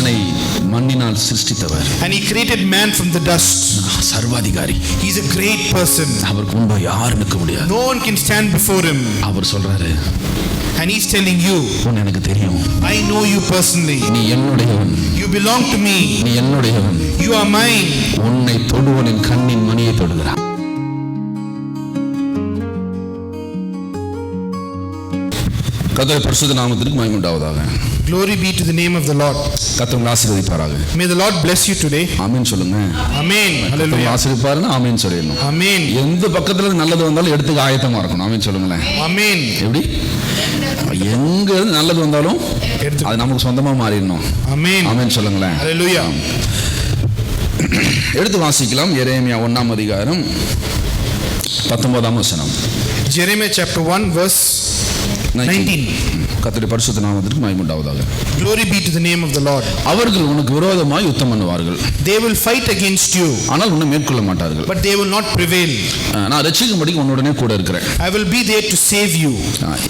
மனுஷனை மண்ணினால் சிருஷ்டித்தவர் And he created man from the dust. சர்வாதிகாரி He's a great person. அவருக்கு முன்பா யாரும் நிற்க முடியாது No one can stand before him. அவர் சொல்றாரு And he's telling you, உன் எனக்கு தெரியும் I know you personally. நீ என்னுடையவன் You belong to me. நீ என்னுடையவன் You are mine. உன்னை தொடுவனின் கண்ணின் மணியை தொடுகிறான் கத்தரை பரிசுத்த நாமத்திற்கு மயமுண்டாவதாக Glory be to the name of the Lord. கத்தவங்களை ஆசீர்வதிப்பாராக May the Lord bless you today. ஆமீன் சொல்லுங்க. கத்தவங்களை Hallelujah. ஆசீர்வதிப்பாருன்னு ஆமீன் சொல்லிடணும் Amen. எந்த பக்கத்துல நல்லது வந்தாலும் எடுத்துக்க ஆயத்தமா இருக்கணும் ஆமீன் சொல்லுங்களேன் Amen. எப்படி எங்க நல்லது வந்தாலும் எடுத்து- அது நமக்கு சொந்தமா மாறிடணும் Amen. ஆமீன் சொல்லுங்களேன் Hallelujah. எடுத்து வாசிக்கலாம் எரேமியா ஒண்ணாம் அதிகாரம் பத்தொன்பதாம் வசனம் Jeremiah chapter 1, verse 19. 19. கத்தருடைய பரிசுத்த நாமத்திற்கு மயமுண்டாவதாக Glory be to the name of the Lord. அவர்கள் உனக்கு விரோதமாய் யுத்தம் பண்ணுவார்கள் They will fight against you, ஆனால் உன்னை மேற்கொள்ள மாட்டார்கள் but they will not prevail. நான் ரட்சிக்கும்படிக்கு உன்னுடனே கூட இருக்கிறேன் I will be there to save you.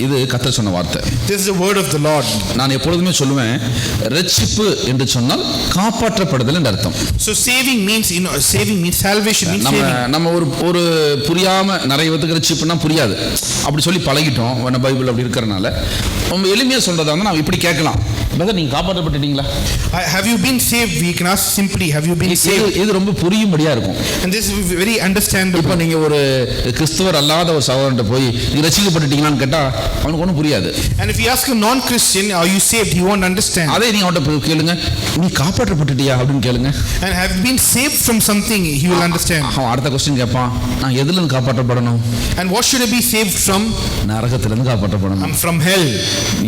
இது கத்த சொன்ன வார்த்தை This is the word of the Lord. நான் எப்பொழுதுமே சொல்லுவேன் ரட்சிப்பு என்று சொன்னால் காப்பாற்றப்படுதல் என்று அர்த்தம் So saving means, you know, saving means salvation means நம்ம. நம்ம ஒரு ஒரு புரியாம நிறைய பேத்துக்கு ரட்சிப்புனா புரியாது அப்படி சொல்லி பழகிட்டோம் வேணா பைபிள் அப்படி இருக்கிறனால ரொம்ப எளிமையா சொல்றதா இருந்தா நான் இப்படி கேட்கலாம் பிரதர் நீங்க காப்பாற்றப்பட்டுட்டீங்களா Uh, Have you been saved? We can ask simply, have you been இது ரொம்ப புரியும்படியா இருக்கும் And this is very understandable. இப்போ நீங்க ஒரு கிறிஸ்துவர் அல்லாத ஒரு சகோதரன்ட்ட போய் நீங்க ரசிக்கப்பட்டுட்டீங்களான்னு கேட்டா அவனுக்கு ஒன்றும் புரியாது And if you ask a non-Christian, are you saved? He won't understand. அதே நீங்க அவன்கிட்ட போய் கேளுங்க நீ காப்பாற்றப்பட்டுட்டியா அப்படின்னு கேளுங்க And have you been saved from something? He will understand. அவன் அடுத்த கொஸ்டின் கேட்பான் நான் எதுல இருந்து காப்பாற்றப்படணும் And what should I be saved from? நரகத்திலிருந்து காப்பாற்றப்படணும் I'm from hell,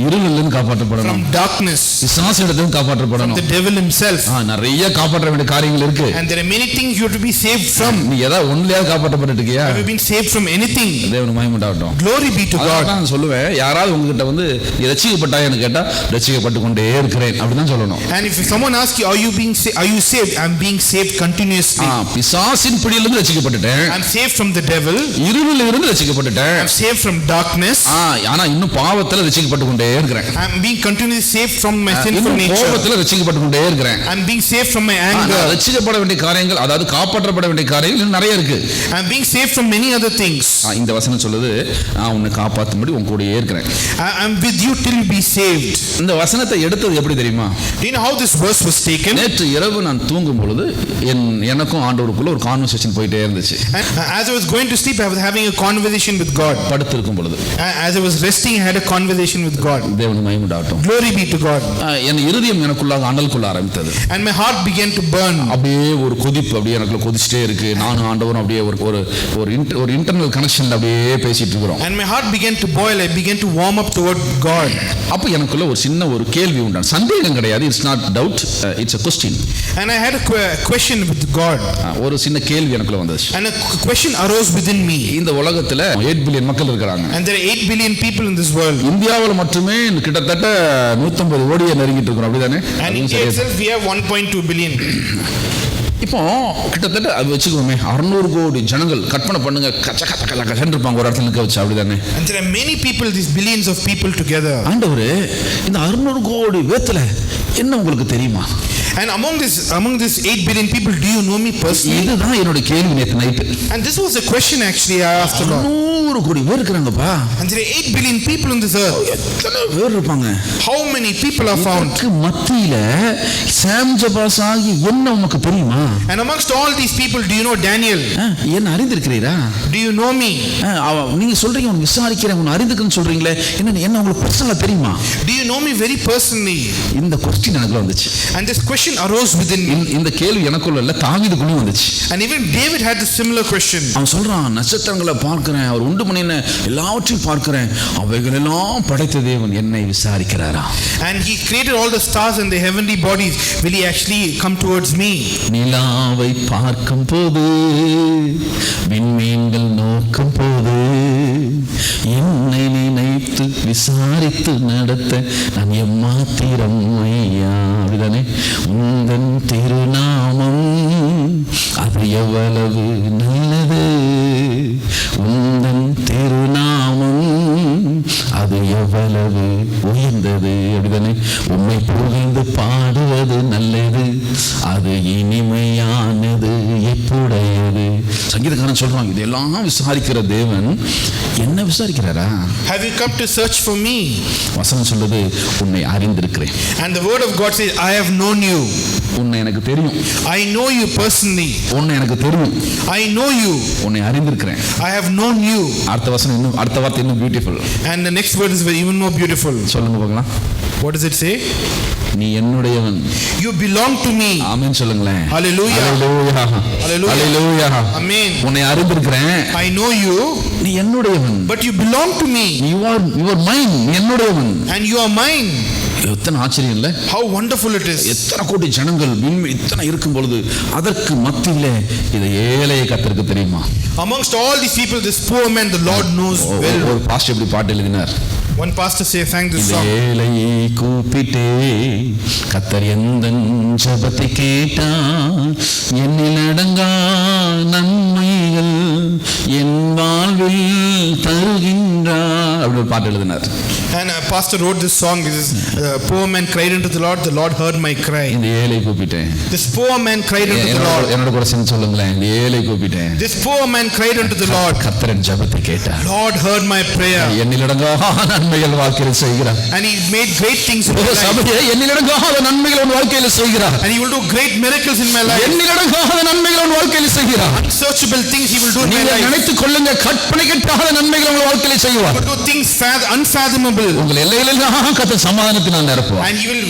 இருளிலிருந்து காப்பாற்றப்படணும் from darkness, விசுவாசிடத்திலிருந்து காப்பாற்றப்படணும் the devil himself. நிறைய காப்பாற்ற வேண்டிய காரியங்கள் இருக்கு And there are many things you have to be saved from. நீ ஏதாவது ஒன்னுலயாவது காப்பாற்றப்பட்டு இருக்கியா Have you been saved from anything? தேவன் மயமுண்டாகட்டும் Glory be to God. நான் சொல்லுவேன் யாராவது உங்ககிட்ட வந்து நீ ரசிக்கப்பட்டாயன்னு கேட்டா ரசிக்கப்பட்டு கொண்டே இருக்கிறேன் அப்படிதான் சொல்லணும் And if someone asks you, are you being are you saved? I'm being saved continuously. ஆ, பிசாசின் பிடியிலிருந்து ரசிக்கப்பட்டுட்டேன் I'm saved from the devil. இருளில் இருந்து ரசிக்கப்பட்டுட்டேன் I'm saved from darkness. ஆ, ஆனா இன்னும் பாவத்துல ரசிக்கப்பட்டு கொண்டே இருக்கிறேன் I'm being continuously saved from my sinful nature. கோபத்துல ரசிக்கப்பட்டு கொண்டே இருக்கிறேன் I'm being saved from my anger. ரசிக்கப்பட வேண்டிய காரியங்கள் அதாவது காப்பாற்றப்பட வேண்டிய காரியங்கள் நிறைய இருக்கு I'm being saved from many other things. இந்த வசனம் சொல்லுது நான் உன்னை காப்பாற்றும்படி உன் கூடயே இருக்கிறேன் I- I'm with you till you be saved. இந்த வசனத்தை எடுத்தது எப்படி தெரியுமா Do you know how this verse was taken? நேற்று இரவு நான் தூங்கும் பொழுது என் எனக்கும் ஆண்டவருக்குள்ள ஒரு கான்வர்சேஷன் போயிட்டே இருந்துச்சு as I was going to sleep, I was having a conversation with God. படுத்திருக்கும் பொழுது As I was resting, I had a conversation with God. தேவன் மயமுண்டாகட்டும் Glory be to God. என் இருதயம் எனக்குள்ளாக அனல் கொள்ள ஆரம்பித்தது And my heart began to burn. அப்படியே ஒரு கொதிப்பு அப்படியே எனக்குள்ள கொதிச்சிட்டே இருக்கு நானும் ஆண்டவரும் அப்படியே ஒரு ஒரு ஒரு இன்டர்னல் கனெக்ஷன்ல அப்படியே பேசிட்டு இருக்கிறோம் And my heart began to boil. I began to warm up toward God. அப்ப எனக்குள்ள ஒரு சின்ன ஒரு கேள்வி உண்டான் சந்தேகம் கிடையாது it's not doubt it's a question And I had a que- question with God. ஒரு சின்ன கேள்வி எனக்குள்ள வந்துச்சு And a question arose within me. இந்த உலகத்துல எயிட் பில்லியன் மக்கள் இருக்கிறாங்க And there are 8 billion people in this world. இந்தியாவில் மட்டுமே கிட்டத்தட்ட நூத்தம்பது கோடியை நெருங்கிட்டு இருக்கிறோம். அப்படிதானே? And அதுவும் India சரியா itself, we have 1.2 billion. இப்போ கிட்டத்தட்ட அது வச்சுக்கோமே அறுநூறு கோடி ஜனங்கள் கற்பனை பண்ணுங்க கச்ச கச்ச கச்ச கச்சன்னு இருப்பாங்க ஒரு இடத்துல நிற்க வச்சு அப்படிதானே? And there are many people, these billions of people together. ஆண்டவரே இந்த அறுநூறு கோடி பேத்துல என்ன உங்களுக்கு தெரியுமா? And among this, among this 8 billion people, do you know me personally? இதுதான் என்னோட கேள்வி நேற்று night And this was a question actually I asked the Lord. அறுநூறு கோடி பேர் இருக்கிறாங்கப்பா And there are 8 billion people on this earth. எத்தனை பேர் இருப்பாங்க How many people are found? இதற்கு மத்தியில சாம் ஜபாஸ் ஆகி என்ன உமக்கு தெரியுமா And amongst all these people, do you know Daniel? ஆ, என்ன அறிந்திருக்கிறீரா Do you know me? ஆ, அவ- நீங்க சொல்றீங்க உனக்கு விசாரிக்கிறேன் உன்னை அறிந்துக்குன்னு சொல்றீங்களே என்ன என்ன உங்களுக்கு பர்சனலா தெரியுமா Do you know me very personally? இந்த கொஸ்டின் எனக்குள்ள வந்துச்சு And this question arose within me. இந்த- கேள்வி எனக்குள்ள இல்ல தாவீதுக்குள்ளேயும் வந்துச்சு And even David had a similar question. அவன் சொல்றான் நட்சத்திரங்களை பார்க்கிறேன் அவர் உண்டு பண்ணின எல்லாவற்றையும் பார்க்கிறேன் அவைகள் எல்லாம் படைத்த தேவன் என்னை விசாரிக்கிறாரா And he created all the stars and the heavenly bodies. Will he actually come towards me? நிலாவை பார்க்கும் போது விண்மீன்கள் நோக்கும் போது என்னை நினைத்து விசாரித்து நடத்த நான் எம்மாத்திரம் ஐயா அப்படிதானே உந்தன் திருநாமம் அது எவ்வளவு நல்லது உந்தன் திருநாமம் அது எவ்வளவு உயர்ந்தது அப்படிதானே உண்மை புரிந்து பாடுவது நல்லது அது இனிமையானது எப்புடையது சங்கீதக்காரன் சொல்றான் இதெல்லாம் விசாரிக்கிற தேவன் என்ன விசாரிக்கிறாரா Have you come to search for me? வசனம் சொல்லுது உன்னை அறிந்திருக்கிறேன் And the word of God says, I have known you. உன்னை எனக்கு தெரியும் I know you personally. உன்னை எனக்கு தெரியும் I know you. உன்னை அறிந்திருக்கிறேன் I have known you. அடுத்த வசனம் இன்னும் அடுத்த வார்த்தை இன்னும் beautiful And the next word is even more beautiful. சொல்லுங்க பார்க்கலாம் What does it say? நீ என்னுடையவன் You belong to me. ஆமென் சொல்லுங்களேன் Hallelujah. Hallelujah. Hallelujah. Hallelujah. Amen. உன்னை அறிந்திருக்கிறேன் I know you, நீ என்னுடையவன் but you belong to me. You are your mind என்னுடையவன் And you are mine. எத்தனை ஆச்சரியம் இல்ல How wonderful it is. எத்தனை கோடி ஜனங்கள் விண்மீ இத்தனை இருக்கும் பொழுது அதற்கு மத்தியிலே இதை ஏழையை கத்திற்கு தெரியுமா Amongst all these people, this poor man, the Lord knows ஒ- well. ஒரு பாஸ்ட் எப்படி பாட்டு எழுதினார் One pastor say, thank this song. ஏழையை கூப்பிட்டே கத்தர் எந்த ஜபத்தை கேட்டார் என்னில் அடங்கா பாட்டு எழுதினார் And a pastor wrote this song. This is, uh, poor man cried unto the Lord, the Lord heard my cry. இந்த ஏழை கூப்பிட்டேன் This poor man cried unto the என்னோட Lord. என்னோட கூட சேர்ந்து சொல்லுங்களேன் இந்த ஏழை கூப்பிட்டேன் This poor man cried unto the Lord. கத்தரன் ஜபத்தை கேட்டார் Lord heard my prayer. என்னிலடங்காக நன்மைகள் வாழ்க்கையில் செய்கிறார் And he made great things in O, my life. சபையே என்னிலடங்காக நன்மைகள் உன் வாழ்க்கையில் செய்கிறார் And he will do great miracles in my life. என்னிலடங்காக நன்மைகள் உன் வாழ்க்கையில் செய்கிறார் Unsearchable things he will do. நினைத்துக் கொள்ளுங்க கற்பனை கட்டாத நன்மைகள் உங்கள் வாழ்க்கையில் செய்வார் will do things fath- unfathomable. உங்கள் எல்லைகளெல்லாம் கத்த சமாதானத்தினால் நிரப்புவார் And he will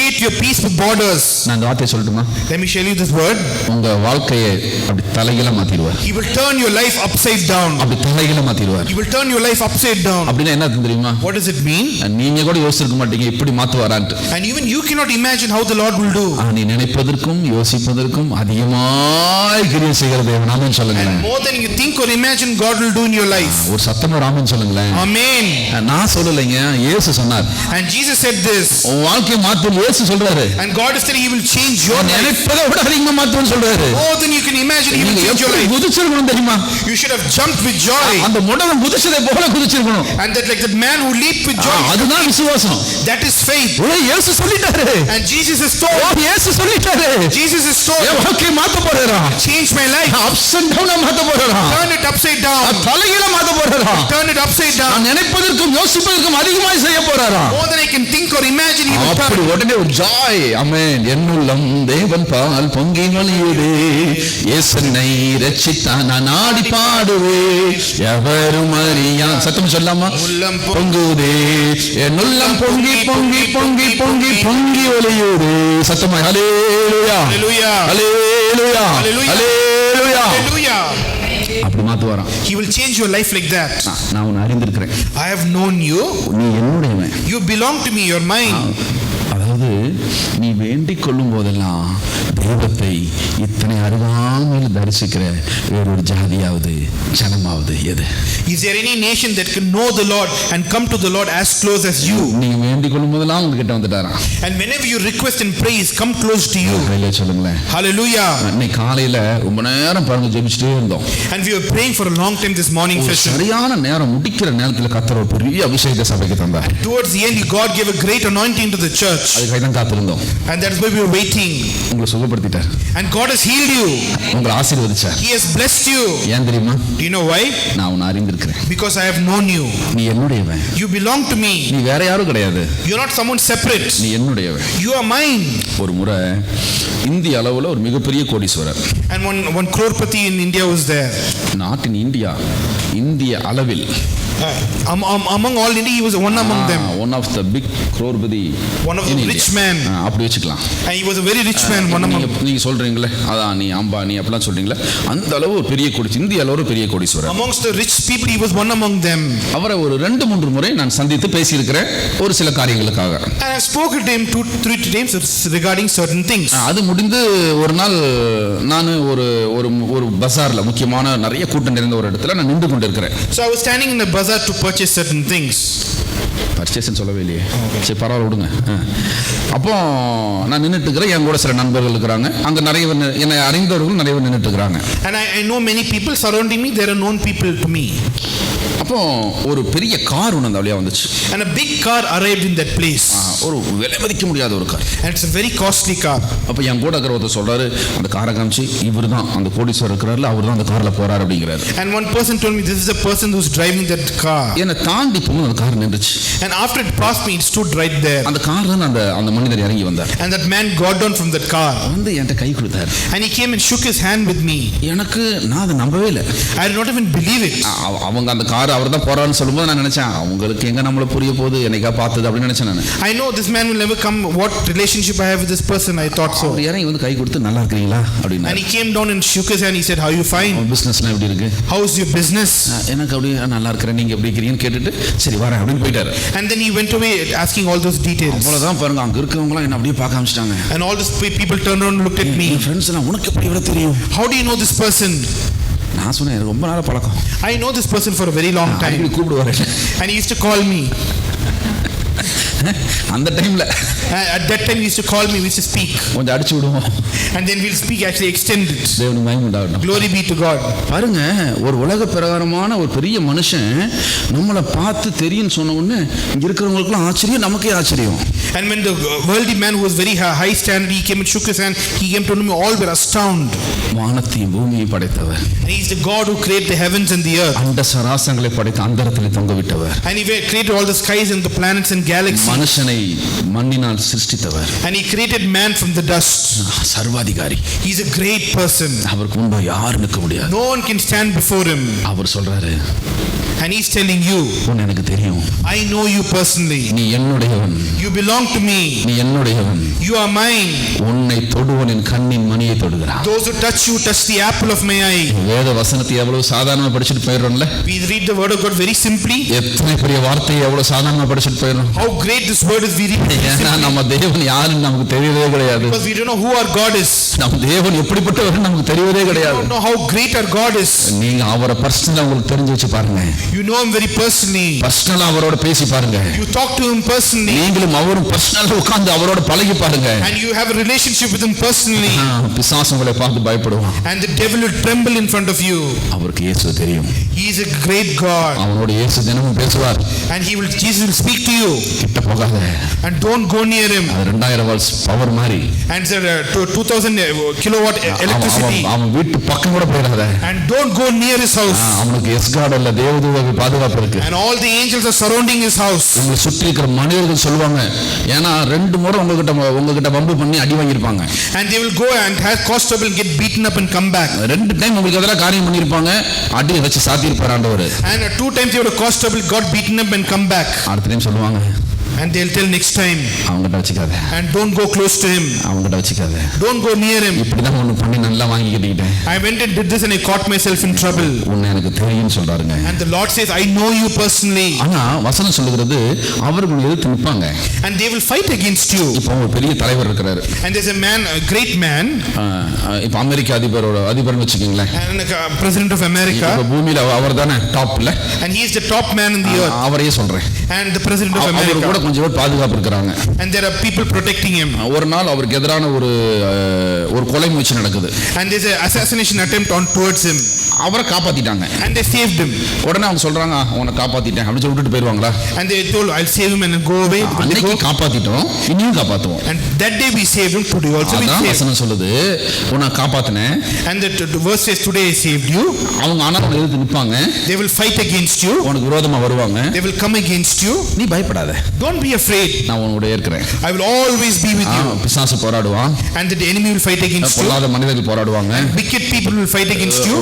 create your peace with borders. நான் இந்த வார்த்தையை சொல்லட்டுமா Let me share you this word. உங்க வாழ்க்கையை அப்படி தலையில மாத்திடுவார் He will turn your life upside down. அப்படி தலையில மாத்திடுவார் He will turn your life upside down. அப்படின்னா என்ன தெரியுமா What does it mean? நீங்க கூட யோசிச்சிருக்க மாட்டீங்க இப்படி மாத்துவாரான்ட்டு And even you cannot imagine how the Lord will do. நீ நினைப்பதற்கும் யோசிப்பதற்கும் அதிகமாய் கிரியை செய்கிற தேவன் ஆமென் சொல்லுங்களேன் And more than you think or imagine, God will do in your life. ஒரு சத்தம் ஆமென் சொல்லுங்களேன் Amen. நான் சொல்லலைங்க இயேசு சொன்னார் And Jesus said this. வாழ்க்கையை மாத்து இயேசு சொல்றாரு And God is saying He will change your life. நினைப்பதை விட அதிகமா மாத்துன்னு சொல்றாரு More than you can imagine, He will change your life. குதிச்சிருக்கணும் தெரியுமா You should have jumped with joy. அந்த முடவன் குதிச்சதை போல குதிச்சிருக்கணும் And that like that man who leaped with joy, அதுதான் விசுவாசம் that is faith. ஓ, இயேசு சொல்லிட்டாரு And Jesus is O, told, இயேசு சொல்லிட்டாரு Jesus is N told, வாழ்க்கையை மாத்த போறாராம் change my life. Ups and டவுனா மாத்த போறாராம் Turn it upside down. தலையில மாத்த போறாராம் Turn it upside நான் down. நினைப்பதற்கும் யோசிப்பதற்கும் அதிகமாய் செய்ய போறாராம் More than I can think or imagine, He will அப்படி. உடனே ஒரு ஜாய் அமேன் என்னுள்ளம் தேவன் பால் பொங்கி வழியுதே. இயேசுனை ரட்சித்தான் நான் ஆடி பாடுவே. எவரும் அறியா சத்தம் சொல்லாமா? உள்ளம் பொங்குதே. என்னுள்ளம் பொங்கி பொங்கி பொங்கி பொங்கி பொங்கி ஒளியுதே சத்தமா? ஹalleluya. ஹalleluya. Hallelujah. ஹalleluya. Hallelujah. அப்படி மாத்து வரான் He will change your life like that. நான் உன்னை அறிந்திருக்கிறேன் I have known you. நீ என்னுடையவன் You belong to me. You're mine. அதாவது நீ வேண்டிக் கொள்ளும் போதெல்லாம் தெய்வத்தை இத்தனை தரிசிக்கிற வேறொரு ஜாதியாவது ஜனமாவது எது Is there any nation that can know the Lord and come to the Lord as close as you? நீங்க வேண்டிக் கொள்ளும் போதெல்லாம் உங்ககிட்ட வந்துட்டாராம் And whenever you request and praise, come close to you. கையில சொல்லுங்களேன் Hallelujah. இன்னைக்கு காலையில ரொம்ப நேரம் பாருங்க ஜெபிச்சுட்டே இருந்தோம் And we were praying for a long time this morning ஒரு session. சரியான நேரம் முடிக்கிற நேரத்துல கத்தர் ஒரு பெரிய அபிஷேகத்தை சபைக்கு தந்தார் Towards the end, God gave a great anointing to the church. அதுக்காக தான் காத்திருந்தோம் And that's why we were waiting. உங்களை சுகப்படுத்திட்டார் And God has healed you. உங்களை ஆசீர்வதிச்சார் He has blessed you. ஏன் தெரியுமா Do you know why? நான் உன்னை அறிந்திருக்கிறேன் Because I have known you. நீ என்னுடையவன் You belong to me. நீ வேற யாரும் கிடையாது You're not someone separate. நீ என்னுடையவன் You are mine. ஒரு முறை இந்திய அளவுல ஒரு மிகப்பெரிய கோடீஸ்வரர் And one, one crorepati in India was there. Not in India இந்திய அளவில் Um, um, among all India, he was one among them. One of the big Crorepati One of the rich men. அப்படி வச்சுக்கலாம் And he was a very rich man, one among நீங்க சொல்றீங்களே அதான் நீ அம்பானி அப்படிலாம் சொல்றீங்களே அந்த அளவு ஒரு பெரிய கோடி இந்திய அளவு பெரிய கோடீஸ்வரர் Amongst the rich people, he was one among them. அவரை ஒரு ரெண்டு மூன்று முறை நான் சந்தித்து பேசியிருக்கிறேன் ஒரு சில காரியங்களுக்காக And I've spoken to him two, three times regarding certain things. அது முடிந்து ஒரு நாள் நான் ஒரு ஒரு ஒரு பஜார்ல முக்கியமான நிறைய கூட்டம் நிறைந்த ஒரு இடத்துல நான் நின்று கொண்டிருக்கிறேன் So I was standing in the bazaar to purchase certain things. பர்ச்சேஸ்ன்னு சொல்லவே இல்லையே சரி பரவாயில்ல விடுங்க. அப்போ நான் நின்றுட்டு இருக்கிறேன் என் கூட சில நண்பர்கள் இருக்கிறாங்க அங்கே நிறைய நி- என்னை அறிந்தவர்கள் நிறைய பேர் நின்றுட்டு இருக்கிறாங்க And I, I know many people surrounding me, there are known people to me. அப்போ ஒரு பெரிய கார் ஒன்று அந்த வழியாக வந்துச்சு And a big car arrived in that place. ஆ, ஒரு விலை மதிக்க முடியாத ஒரு car it's a very costly car. அப்போ என் கூட இருக்கிற ஒருத்தர் சொல்றாரு அந்த காரை காமிச்சு இவர் தான் அந்த கோடீஸ்வரர் இருக்கிறார்ல அவர் தான் அந்த காரில் போறாரு அப்படிங்கிறாரு And one person told me, This is the person who's driving that car. என்னை தாண்டி போகும்போது அந்த கார் நின்றுச்சு And after it passed me, it stood right there. அந்த கார் தான் அந்த அந்த மனிதர் இறங்கி வந்தார் And that man got down from that car. வந்து என்கிட்ட கை கொடுத்தாரு And he came and shook his hand with me. எனக்கு நான் அதை நம்பவே இல்லை I did not even believe it. அவ- அவங்க அந்த கார் அவர் தான் போறான்னு சொல்லும்போது நான் நினைச்சேன் அவங்களுக்கு எங்க நம்மள புரிய போகுது என்னைக்கா பார்த்தது அப்படின்னு நினைச்சேன் நான் I know this man will never come. What relationship I have with this person? I thought so. அவர் இறங்கி வந்து கை கொடுத்து நல்லா இருக்கிறீங்களா அப்படின்னா And he came down and shook his hand. He said, How you fine? பிசினஸ்லாம் எப்படி இருக்கு How's your business? எனக்கு அப்படியே "ஆ, நல்லா இருக்கிறேன் நீங்க எப்படி இருக்கிறீங்கன்னு கேட்டுட்டு சரி வரேன் அப்படின்னு போயிட்டாரு And then he went away asking all those details. அவ்வளவுதான் பாருங்க அங்க இருக்கவங்களாம் என்ன அப்படியே பார்க்க ஆரம்பிச்சிட்டாங்க And all these pe- people turned around and looked at me. என் ஃப்ரெண்ட்ஸ் எல்லாம் உனக்கு எப்படி இவ்வளவு தெரியும் How do you know this person? நான் சொன்னேன் ரொம்ப நாளா பழக்கம் I know this person for a very long time. அடிக்கடி கூப்பிடுவாரு And he used to call me. அந்த டைம்ல Uh, At that time, he used to call me, we used to speak. கொஞ்சம் அடிச்சு விடுவோம் And then we'll speak, actually extend it. தேவனுக்கு மயம் உண்டாகட்டும் Glory be to God. பாருங்க ஒரு உலக பிரகாரமான ஒரு பெரிய மனுஷன் நம்மளை பார்த்து தெரியும்னு சொன்ன உடனே இங்க இருக்கிறவங்களுக்குலாம் ஆச்சரியம் நமக்கே ஆச்சரியம் And when the worldly man who was very hi- high standard, he came and shook his hand, he came to know me, all were astounded. வானத்தையும் பூமியை படைத்தவர் And he's the God who created the heavens and the earth. அண்ட சராசங்களை படைத்த அந்தரத்தில் தொங்க விட்டவர் And he created all the skies and the planets and galaxies. மனுஷனை மண்ணினால் சிருஷ்டித்தவர் And he created man from the dust. சர்வாதிகாரி He's a great person. அவருக்கு முன்பு யாரும் நிற்க முடியாது No one can stand before him. அவர் சொல்றாரு And he's telling you, உன்னை எனக்கு தெரியும் I know you personally. நீ என்னுடையவன் You belong to me. நீ என்னுடையவன் You are mine. உன்னை தொடுவன் என் கண்ணின் மணியை தொடுகிறான் Those who touch you touch the apple of my eye. வேத வசனத்தை எவ்வளவு சாதாரணமா படிச்சுட்டு போயிடுறோம்ல We read the word of God very simply. எத்தனை பெரிய வார்த்தையை எவ்வளவு சாதாரணமா படிச்சுட்டு போயிடுறோம் How great this word is, we read ஏன்னா. நம்ம தேவன் யாருன்னு நமக்கு தெரியவே கிடையாது Because we don't know who our God is. நம்ம தேவன் எப்படிப்பட்டவர் நமக்கு தெரியவே We கிடையாது don't know how great our God is. நீங்க அவரை பர்சனலா உங்களுக்கு தெரிஞ்சு வச்சு பாருங்க You know him very personally. பர்சனலா அவரோட பேசி பாருங்க You talk to him personally. நீங்களும் அவரும் பர்சனலா உட்கார்ந்து அவரோட பழகி பாருங்க And you have a relationship with him personally. பிசாசு உங்களை பார்த்து பயப்படுவான் And the devil will tremble in front of you. அவருக்கு இயேசு தெரியும் He is a great God. அவனோட இயேசு தினமும் பேசுவார் And he will Jesus will speak to you. கிட்ட போகாத And don't go near him. அது ரெண்டாயிரம் வாட்ஸ் பவர் மாதிரி And said uh, to 2000 kilowatt e- அவன் electricity. அவன் அவன் வீட்டு பக்கம் கூட போயிடாத And don't go near his ah, house. அவனுக்கு எஸ்கார்டு இல்ல தேவதூதர்கள் பாதுகாப்பு இருக்கு And all the angels are surrounding his house. உங்களை சுற்றி இருக்கிற மனிதர்கள் சொல்லுவாங்க ஏன்னா ரெண்டு முறை உங்ககிட்ட உங்ககிட்ட வம்பு பண்ணி அடி வாங்கியிருப்பாங்க And they will go and have cause trouble and get beaten up and come back. ரெண்டு டைம் உங்களுக்கு எதிராக காரியம் பண்ணியிருப்பாங்க அடியை வச்சு சாத்தியிருப்பார் ஆண்டவர் And uh, two times they would have caused trouble, got beaten up and come back. அடுத்த time சொல்லுவாங்க And they'll tell next time. அவங்ககிட்ட வச்சுக்காத And don't go close to him. அவங்ககிட்ட வச்சுக்காத Don't go near him. இப்படிதான் ஒண்ணு பண்ணி நல்லா வாங்கி கட்டிக்கிட்டேன் I went and did this and I caught myself in trouble. உன்னை எனக்கு தெரியும்னு சொல்றாருங்க And the Lord says, I know you personally. ஆனா வசனம் சொல்லுகிறது அவர்கள் எதிர்த்து நிற்பாங்க And they will fight against you. இப்போ ஒரு பெரிய தலைவர் இருக்கிறாரு And there's a man, a great man, இப்போ அமெரிக்க அதிபரோட அதிபர்னு வச்சுக்கோங்களேன் and uh, president of America. இப்போ பூமியில அவர் தானே டாப்ல And he is the top man in the earth. அவரையே சொல்றேன் And the president of அவ- அவர் கூட America. கொஞ்சம் பேர் பாதுகாப்பு இருக்கிறாங்க And there are people protecting him. ஒரு நாள் அவருக்கு எதிரான ஒரு ஒரு கொலை முயற்சி நடக்குது And there's an assassination attempt on towards him. அவரை காப்பாத்திட்டாங்க And they saved him. உடனே அவங்க சொல்றாங்க உன்னை காப்பாத்திட்டேன் அப்படின்னு சொல்லி விட்டுட்டு போயிருவாங்களா And they told, I'll save him and go away. அன்னைக்கு. காப்பாத்திட்டோம் இனியும் காப்பாத்துவோம் And that day we saved him, today also we saved. வசனம் சொல்லுது உன்னை காப்பாத்தினேன் And the, verse says, today I saved you. அவங்க ஆனா உன்னை எதிர்த்து நிற்பாங்க They will fight against you. உனக்கு விரோதமா வருவாங்க They will come against you. நீ பயப்படாத Don't be afraid. நான் உன்னோட இருக்கிறேன் I will always be with you. பிசாசு போராடுவான் And the enemy will fight against you. பொல்லாத மனிதர்கள் போராடுவாங்க Wicked people will fight against you.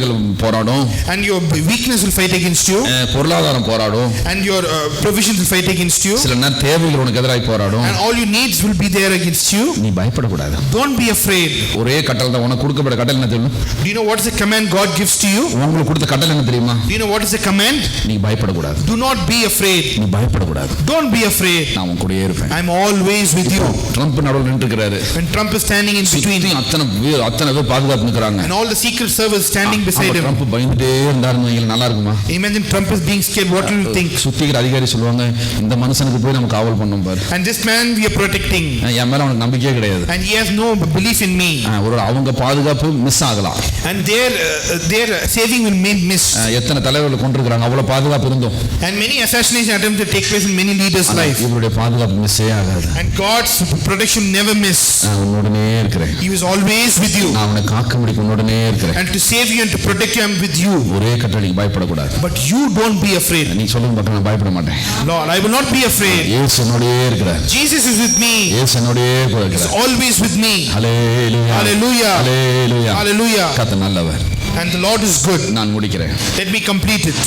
பலவீனங்கள் போராடும் And your weakness will fight against you. பொருளாதாரம் போராடும் And your uh, provisions will fight against you. சில நேரம் தேவைகள் உனக்கு எதிராக போராடும் And all your needs will be there against you. நீ பயப்படக்கூடாது Don't be afraid. ஒரே கட்டளை தான் உனக்கு கொடுக்கப்பட்ட கட்டளை என்ன தெரியும் Do you know what is the command God gives to you? உங்களுக்கு கொடுத்த கட்டளை என்ன தெரியுமா Do you know what is the command? நீ பயப்படக்கூடாது Do not be afraid. நீ பயப்படக்கூடாது Don't don't be afraid. நான் உன் கூடயே இருப்பேன் I'm always with you. Trump நடுவில் நின்றுக்கிறாரு When Trump is standing in between அத்தனை அத்தனை பேர் பாதுகாப்பு நிற்கிறாங்க and all the secret service standing beside him. Trump பயந்துட்டே இருந்தாருன்னு வைங்களேன், நல்லா இருக்குமா Imagine Trump is being scared. What will you think? சுத்திக்கிற அதிகாரி சொல்லுவாங்க இந்த மனுஷனுக்கு போய் நம்ம காவல் பண்ணோம் பாரு And this man we are protecting. என் மேல அவனுக்கு நம்பிக்கையே கிடையாது And he has no belief in me. ஒரு அவங்க பாதுகாப்பு மிஸ் ஆகலாம் And their, uh, their saving will be missed. ஆ, எத்தனை தலைவர்கள் கொண்டிருக்கிறாங்க அவ்வளவு பாதுகாப்பு இருந்தோம் And many assassination attempts that take place in many leaders' life. இவருடைய பாதுகாப்பு மிஸ்ஸே ஆகாது And God's protection never miss. நான் உன்னோடனே இருக்கிறேன் He was always with you. நான் அவனை காக்க முடிக்க உன்னோடனே இருக்கிறேன் And to save you and to protect you, I'm with you. ஒரே கட்டளைக்கு பயப்படக்கூடாது But you don't be afraid. நீ சொல்லுங்க பார்க்க நான் பயப்பட மாட்டேன் Lord, I will not be afraid. ஏசு என்னோடயே இருக்கிறார் Jesus is with me. ஏசு என்னோடயே கூட He's இருக்கிறார் always with me. Hallelujah Hallelujah. Hallelujah Hallelujah. கர்த்தர் நல்லவர் And the Lord is good. நான் முடிக்கிறேன் Let me complete it.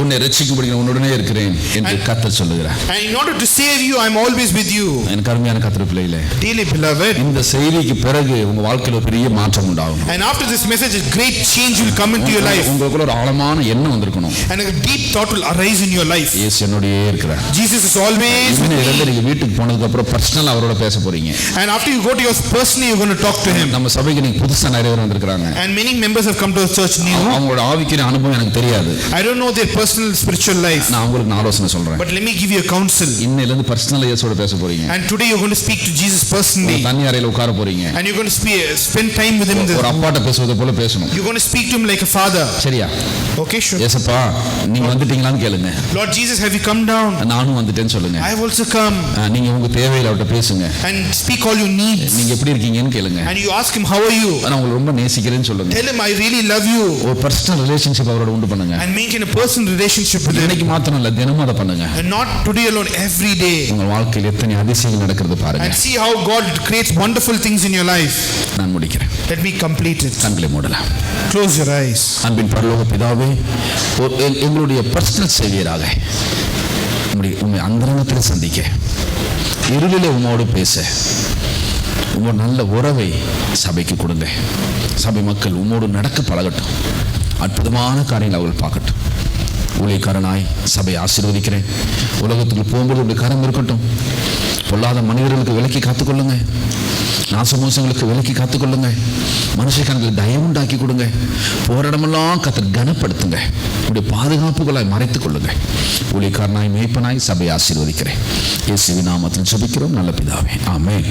உன்னை ரட்சிக்கும்படி நான் உன்னுடனே இருக்கிறேன் என்று கர்த்தர் சொல்லுகிறார் And in order to save you, I'm always with you. எனக்கு அருமையான கர்த்தர் பிள்ளைகளே Dearly beloved. இந்த செய்திக்கு பிறகு உங்க வாழ்க்கையில ஒரு பெரிய மாற்றம் உண்டாகும் And after this message, a great change will come into your life. உங்களுக்குள்ள ஒரு ஆழமான எண்ணம் வந்திருக்கணும் And a deep thought will arise in your life. இயேசு என்னோடயே இருக்கிறார் Jesus is always. இருந்து நீங்க வீட்டுக்கு போனதுக்கு அப்புறம் பர்சனல் அவரோட பேச போறீங்க And after you go to your personally, you're going to talk to him. நம்ம சபைக்கு நீங்க புதுசா நிறைய பேர் வந்திருக்கிறாங்க And many members have come to the church new. அவங்களோட ஆவிக்கிற அனுபவம் எனக்கு தெரியாது I don't know their personal spiritual life. நான் உங்களுக்கு ஆலோசனை சொல்றேன் But let me give you a counsel. இன்னையில இருந்து பர்சனல் இயேசோட பேச போறீங்க And today you're going to speak to Jesus personally. தண்ணி அறையில உட்கார போறீங்க And you're going to spe- spend time with him. ஒரு. அப்பாட்ட பேசுவதை போல பேசணும் You're going to speak to him like a father. சரியா Okay, sure. ஏசப்பா நீங்க வந்துட்டீங்களான்னு கேளுங்க Lord Jesus, have you come down? நானும் வந்துட்டேன்னு சொல்லுங்க I have also come. ஆ, நீங்க உங்க தேவையில அவர்கிட்ட பேசுங்க And speak all your needs. நீங்க எப்படி இருக்கீங்கன்னு கேளுங்க And you ask him, How are you? நான் உங்களை ரொம்ப நேசிக்கிறேன்னு சொல்லுங்க Tell him, I really love you. ஒரு பர்சனல் ரிலேஷன்ஷிப் அவரோட உண்டு பண்ணுங்க And maintain a personal relationship with him. இன்னைக்கு மாத்திரம் இல்ல தினமும் அதை பண்ணுங்க And not today alone, every day. உங்க வாழ்க்கையில் எத்தனை அதிசயங்கள் நடக்கிறது பாருங்க And see how God creates wonderful things in your life. நான் முடிக்கிறேன். Let me complete it. கண்களை மூடலாம். Close your eyes. அன்பின் பரலோக பிதாவே எங்களுடைய பர்சனல் சேவியராக உண்மை அந்தரங்கத்தில் சந்திக்க இருளிலே உம்மோடு பேச உங்க நல்ல உறவை சபைக்கு கொடுங்க. சபை மக்கள் உம்மோடு நடக்க பழகட்டும். அற்புதமான காரியங்களை அவர்கள் பார்க்கட்டும். ஊழியக்காரனாய் சபையை ஆசீர்வதிக்கிறேன். உலகத்துக்கு போகும்போது உடைய கரம் இருக்கட்டும். பொல்லாத மனிதர்களுக்கு விலக்கி காத்துக்கொள்ளுங்க. நாசமோசங்களுக்கு விலக்கி காத்துக்கொள்ளுங்க. மனுஷக்கணக்கில் தயவுண்டாக்கி கொடுங்க. போராடமெல்லாம் கத்த கனப்படுத்துங்க. உடைய பாதுகாப்புகளாய் மறைத்துக் கொள்ளுங்க ஊழியக்காரனாய் மேய்ப்பனாய் சபையை ஆசீர்வதிக்கிறேன். இயேசுவின் நாமத்தில் ஜெபிக்கிறோம். நல்ல பிதாவே. ஆமே